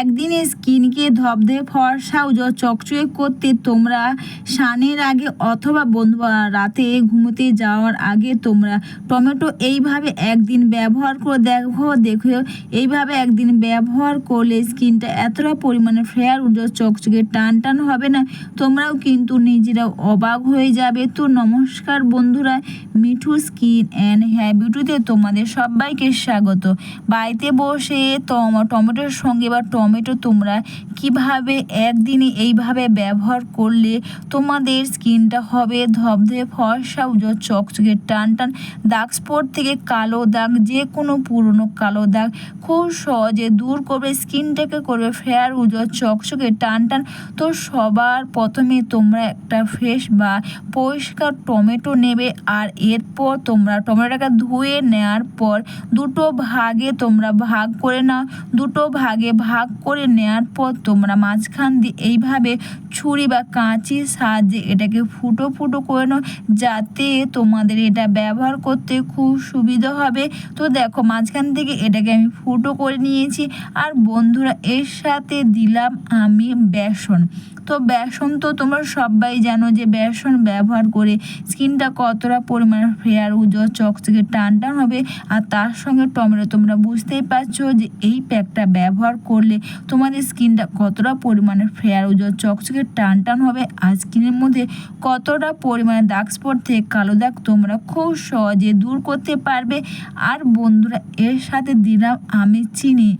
একদিনে স্কিনকে ধবধে, ফর্সা ও চকচকে করতে তোমরা স্নানের আগে অথবা বন্ধু রাতে ঘুমোতে যাওয়ার আগে তোমরা টমেটো এইভাবে একদিন ব্যবহার করে দেখো দেখো এইভাবে একদিন ব্যবহার করলে স্কিনটা এতটা পরিমাণে ফেয়ার উজ্জ্বল চকচকে টান টান হবে না। তোমরাও কিন্তু নিজেরাও অবাক হয়ে যাবে। তো নমস্কার বন্ধুরা, মিঠু স্কিন অ্যান্ড হেয়ার বিউটিতে তোমাদের সবাইকে স্বাগত। বাড়িতে বসে টম- টমেটোর সঙ্গে বা টমেটো তোমরা কীভাবে একদিনে এইভাবে ব্যবহার করলে তোমাদের স্কিনটা হবে ধবধে ফর্সা, উজ্জ্বল চকচকে, টান টান দাগ, স্পট থেকে কালো দাগ, যে কোনো পুরনো কালো দাগ খুব সহজে দূর করবে, স্কিনটাকে করবে ফেয়ার, উজ্জ্বল চকচকে, টান টান। তো সবার প্রথমে তোমরা একটা ফ্রেশ বা পরিষ্কার টমেটো নেবে আর এরপর তোমরা টমেটোটাকে ধুয়ে নেওয়ার পর দুটো ভাগে তোমরা ভাগ করে নাও। দুটো ভাগে ভাগ করে নেওয়ার পর তোমরা মাঝখান দিয়ে এইভাবে ছুরি বা কাঁচির সাহায্যে এটাকে ফুটো ফুটো করে নাও, যাতে তোমাদের এটা ব্যবহার করতে খুব সুবিধা হবে। তো দেখো, মাঝখান থেকে এটাকে আমি ফুটো করে নিয়েছি। আর বন্ধুরা, এর সাথে দিলাম আমি বেসন। তো বেসন তো তোমরা সবাই জানো যে বেসন ব্যবহার করে স্কিনটা কতটা পরিমাণে ফেয়ার উজ্জ্বল, চকচকে টান টান হবে। আর তার সঙ্গে টমেটো, তোমরা বুঝতেই পারছ যে এই প্যাকটা ব্যবহার করলে তোমাদের স্কিনটা কতটা পরিমাণে ফেয়ার উজ্জ্বল চকচকে টান টান হবে? আর স্কিনের মধ্যে কতটা পরিমাণে দাগ স্পট থেকে কালো দাগ তোমরা খুব সহজে দূর করতে পারবে। আর বন্ধুরা, এর সাথে দিলাম আমি চিনি।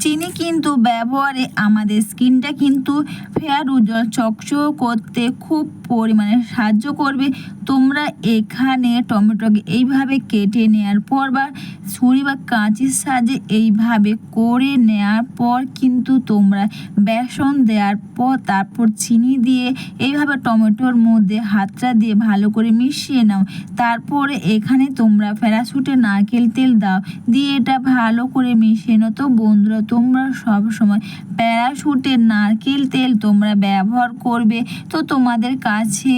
চিনি কিন্তু ব্যবহারে আমাদের স্কিনটা কিন্তু ফেয়ার উজ্জ্বল চকচক করতে খুব পরিমাণে সাহায্য করবে। তোমরা এখানে টমেটোকে এইভাবে কেটে নেওয়ার পর বা ছুরি বা কাঁচির সাহায্যে এইভাবে করে নেওয়ার পর কিন্তু তোমরা বেসন দেওয়ার পর তারপর চিনি দিয়ে এইভাবে টমেটোর মধ্যে হাতটা দিয়ে ভালো করে মিশিয়ে নাও। তারপরে এখানে তোমরা প্যারাশুটে নারকেল তেল দাও। দিয়ে এটা ভালো করে মিশিয়ে নাও। তো বন্ধুরা, তোমরা সব সময় প্যারাশুটের নারকেল তেল তোমরা ব্যবহার করবে। তো তোমাদের কাছে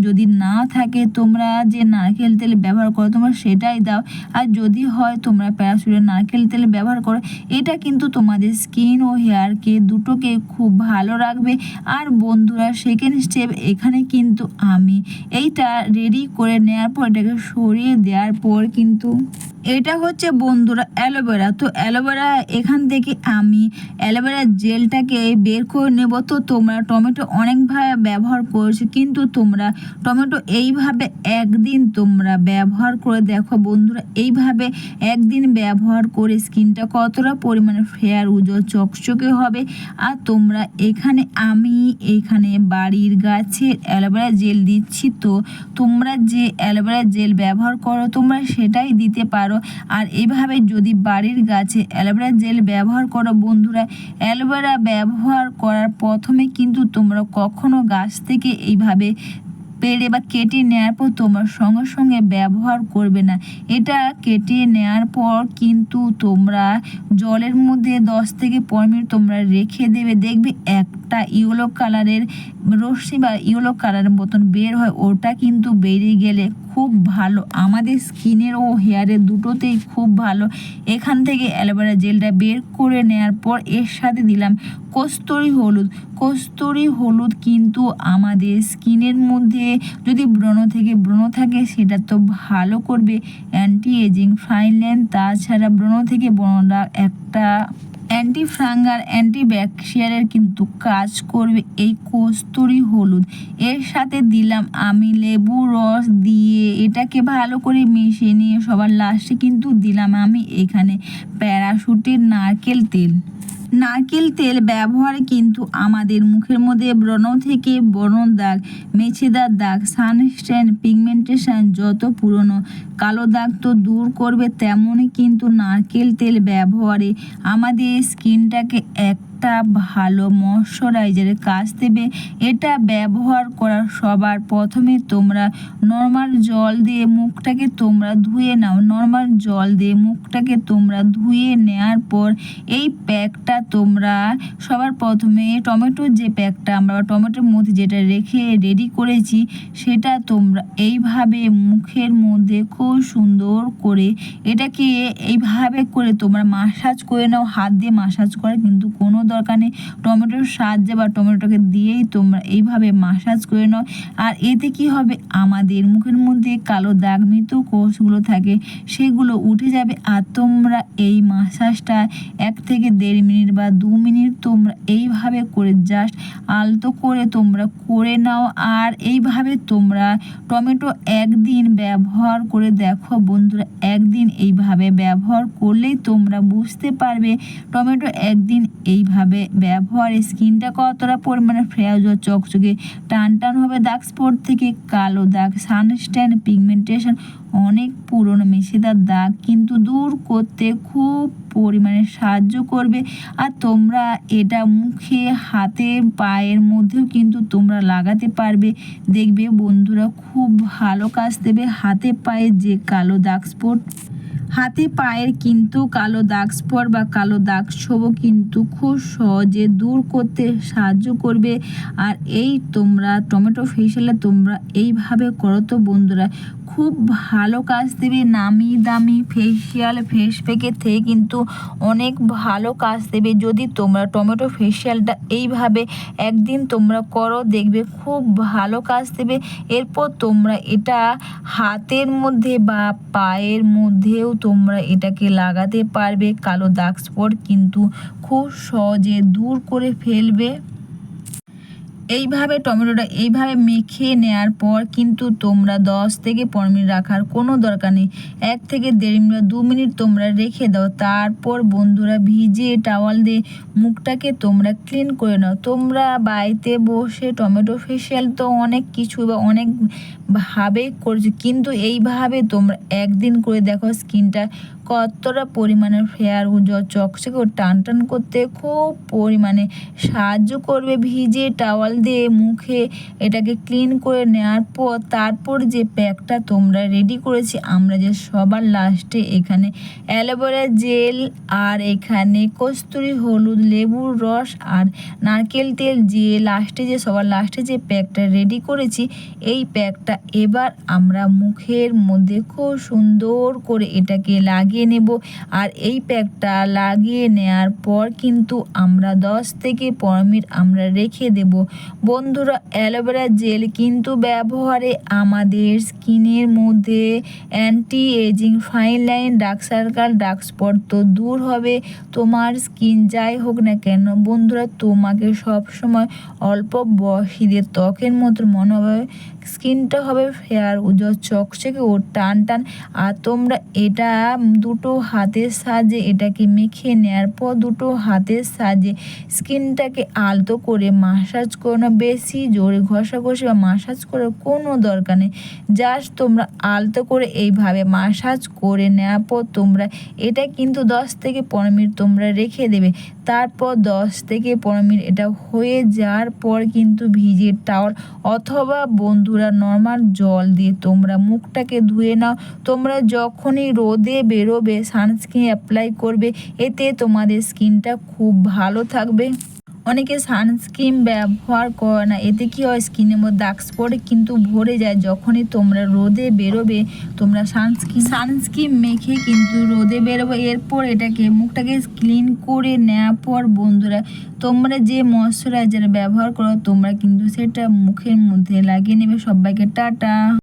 যদি না থাকে তোমরা যে নারকেল তেল ব্যবহার করো, তোমরা সেটাই দাও। আর যদি হয়, তোমরা প্যারাশুটের নারকেল তেল ব্যবহার করো। এটা কিন্তু তোমাদের স্কিন ও হেয়ারকে দুটোকে খুব ভালো রাখবে। আর বন্ধুরা সেকেন্ড স্টেপ এখানে কিন্তু আমি এইটা রেডি করে নেওয়ার পর, এটাকে সরিয়ে দেওয়ার পর কিন্তু এটা হচ্ছে বন্ধুরা অ্যালোভেরা। তো অ্যালোভেরা, এখান থেকে আমি অ্যালোভেরা জেলটাকে বের করে নেব। তো তোমরা টমেটো অনেকভাবে ব্যবহার করেছ, কিন্তু তোমরা টমেটো এইভাবে একদিন তোমরা ব্যবহার করে দেখো বন্ধুরা। এইভাবে একদিন ব্যবহার করে স্কিনটা কতটা পরিমাণে ফেয়ার, উজ্জ্বল, চকচকে হবে। আর তোমরা এখানে, আমি এখানে বাড়ির গাছের অ্যালোভেরা জেল দিচ্ছি। তো তোমরা যে অ্যালোভেরা জেল ব্যবহার করো, তোমরা সেটাই দিতে পারো। আর এইভাবে যদি বাড়ির গাছে অ্যালোভেরা জেল ব্যবহার করো বন্ধুরা, অ্যালোভেরা ব্যবহার করার প্রথমে কিন্তু তোমরা কখনো গাছ থেকে এইভাবে পেড়ে বা কেটে নেওয়ার পর তোমার সঙ্গে সঙ্গে ব্যবহার করবে না। এটা কেটে নেওয়ার পর কিন্তু তোমরা জলের মধ্যে দশ থেকে পনেরো মিনিট তোমরা রেখে দেবে। দেখবে একটা ইয়েলো কালারের রশ্মি বা ইয়েলো কালারের মতন বের হয়, ওটা কিন্তু বেরিয়ে গেলে খুব ভালো। আমাদের স্কিনের ও হেয়ারের দুটোতেই খুব ভালো। এখান থেকে অ্যালোভেরা জেলটা বের করে নেওয়ার পর এর সাথে দিলাম কস্তুরি হলুদ। কস্তুরি হলুদ কিন্তু আমাদের স্কিনের মধ্যে, যদি ব্রণ থেকে ব্রণ থাকে সেটা তো ভালো করবে। অ্যান্টি এজিং ফাইন লাইন তাছাড়া ব্রণ থেকে ব্রণটা একটা অ্যান্টি ফ্রাঙ্গার অ্যান্টি ব্যাকটেরিয়ালের কিন্তু কাজ করবে এই কস্তুরি হলুদ। এর সাথে দিলাম আমি লেবু রস দিয়ে এটাকে ভালো করে মিশিয়ে নিয়ে সবার লাস্টে কিন্তু দিলাম আমি এখানে প্যারাশুটের নারকেল তেল। নারকেল তেল ব্যবহার কিন্তু আমাদের মুখের মধ্যে ব্রণ থেকে ব্রণ দাগ মেছেদার দাগ সানস্ট্যান পিগমেন্টেশন যত পুরনো, কালো দাগ তো দূর করবে তেমনই কিন্তু নারকেল তেল ব্যবহারে আমাদের স্কিনটাকে একটা ভালো ময়শ্চারাইজারের কাজ দেবে। এটা ব্যবহার করার সবার প্রথমে তোমরা নর্মাল জল দিয়ে মুখটাকে তোমরা ধুয়ে নাও। নর্মাল জল দিয়ে মুখটাকে তোমরা ধুয়ে নেওয়ার পর এই প্যাকটা তোমরা সবার প্রথমে টমেটোর যে প্যাকটা আমরা টমেটোর মধ্যে যেটা রেখে রেডি করেছি, সেটা তোমরা এইভাবে মুখের মধ্যে খুব সুন্দর করে এটাকে এইভাবে করে তোমরা মাসাজ করে নাও। হাত দিয়ে মাসাজ করার কিন্তু কোনো দরকার নেই। টমেটোর সাহায্যে বা টমেটোকে দিয়েই তোমরা এইভাবে মাসাজ করে নাও। আর এতে কি হবে? আমাদের মুখের মধ্যে কালো দাগ মৃত কোষগুলো থাকে, সেগুলো উঠে যাবে। আর তোমরা এই মাসাজটা এক থেকে দেড় মিনিট বা দু মিনিট তোমরা এইভাবে করে জাস্ট আলতো করে তোমরা করে নাও। আর এইভাবে তোমরা টমেটো একদিন ব্যবহার করে দেখো বন্ধুরা, একদিন এইভাবে ব্যবহার করলেই তোমরা বুঝতে পারবে, টমেটো একদিন এইভাবে ব্যবহারে স্কিনটা কতটা পরিমাণে ফ্রেশ ও চকচকে টান টান হবে দাগ স্পট থেকে, কালো দাগ সানস্ট্যান পিগমেন্টেশন, অনেক পুরনো মেশিদার দাগ কিন্তু দূর করতে খুব পরিমাণে সাহায্য করবে। আর তোমরা এটা মুখে, হাতে, পায়ের মধ্যেও কিন্তু তোমরা লাগাতে পারবে। দেখবে বন্ধুরা খুব ভালো কাজ দেবে হাতে পায়ে যে কালো দাগ স্পট হাতে পায়ের কিন্তু কালো দাগ স্পট বা কালো দাগ ছোবও কিন্তু খুব সহজে দূর করতে সাহায্য করবে। আর এই তোমরা টমেটো ফেশিয়ালে তোমরা এইভাবে করো তো বন্ধুরা। খুব ভালো কাজ দেবে, নামি দামি ফেসিয়াল ফেস প্যাকের থেকে কিন্তু অনেক ভালো কাজ দেবে। যদি তোমরা টমেটো ফেসিয়ালটা এইভাবে একদিন তোমরা করো, দেখবে খুব ভালো কাজ দেবে। এরপর তোমরা এটা হাতের মধ্যে বা পায়ের মধ্যেও তোমরা এটাকে লাগাতে পারবে। কালো দাগ স্পট কিন্তু খুব সহজে দূর করে ফেলবে। এইভাবে টমেটোটা এইভাবে মেখে নেওয়ার পর কিন্তু তোমরা দশ থেকে পনেরো মিনিট রাখার কোনো দরকার নেই। এক থেকে দেড় মিনিট দু মিনিট তোমরা রেখে দাও। তারপর বন্ধুরা ভিজিয়ে টাওয়াল দিয়ে মুখটাকে তোমরা ক্লিন করে নাও। তোমরা বাড়িতে বসে টমেটো ফেশিয়াল তো অনেক কিছু বা অনেক ভাবে করছ, কিন্তু এইভাবে তোমরা একদিন করে দেখো স্কিনটা কতটা পরিমাণে ফেয়ার উজ্জ্বল চকচকে টান টান করতে খুব পরিমাণে সাহায্য করবে। ভিজে টাওয়াল দিয়ে মুখে এটাকে ক্লিন করে নেওয়ার পর তারপর যে প্যাকটা তোমরা রেডি করেছি, আমরা যে সবার লাস্টে এখানে অ্যালোভেরা জেল আর এখানে কস্তুরি হলুদ লেবুর রস আর নারকেল তেল যে লাস্টে যে সবার লাস্টে যে প্যাকটা রেডি করেছি, এই প্যাকটা এবার আমরা মুখের মধ্যে খুব সুন্দর করে এটাকে লাগিয়ে নেব। আর এই প্যাকটা লাগিয়ে নেওয়ার পর কিন্তু আমরা দশ থেকে পনেরো মিনিট আমরা রেখে দেব। বন্ধুরা, অ্যালোভেরা জেল কিন্তু ব্যবহারে আমাদের স্কিনের মধ্যে anti ageing fine line dark circle dark spot তো দূর হবে। তোমার স্কিন যাই হোক না কেন, বন্ধুরা, তোমাকে সব সময় অল্প বয়সীদের ত্বকের মতো মনে হবে, স্কিনটা হবে ফেয়ার উজ্জ্বল চকচকে ও টান টান। আর তোমরা এটা দুটো হাতের সাহায্যে এটাকে মেখে নেওয়ার পর দুটো হাতের সাহায্যে স্কিনটাকে আলতো করে মাসাজ করো না বেশি জোরে ঘষাঘষি বা মাসাজ করার কোনো দরকার নেই। জাস্ট তোমরা আলতো করে এইভাবে মাসাজ করে নেওয়ার পর তোমরা এটা কিন্তু দশ থেকে পনেরো মিনিট তোমরা রেখে দেবে। তারপর দশ থেকে পনেরো মিনিট এটা হয়ে যাওয়ার পর কিন্তু ভিজে টাওয়াল অথবা বন্ধুরা নর্মাল জল দিয়ে তোমরা মুখটাকে ধুয়ে নাও। তোমরা যখনই রোদে বেরোবে সানস্ক্রিন অ্যাপ্লাই করবে, এতে তোমাদের স্কিনটা খুব ভালো থাকবে। অনেকে সানস্ক্রিন ব্যবহার করে না, এতে কি হয়? স্কিনের মধ্যে দাগ স্পটে কিন্তু ভরে যায়। যখনই তোমরা রোদে বেরোবে, তোমরা সানস্ক্রিন সানস্ক্রিন মেখে কিন্তু রোদে বেরোবে। এরপর এটাকে মুখটাকে ক্লিন করে নেওয়ার পর, বন্ধুরা, তোমরা যে ময়শ্চারাইজার ব্যবহার করো, তোমরা কিন্তু সেটা মুখের মধ্যে লাগিয়ে নেবে। সবাইকে টাটা।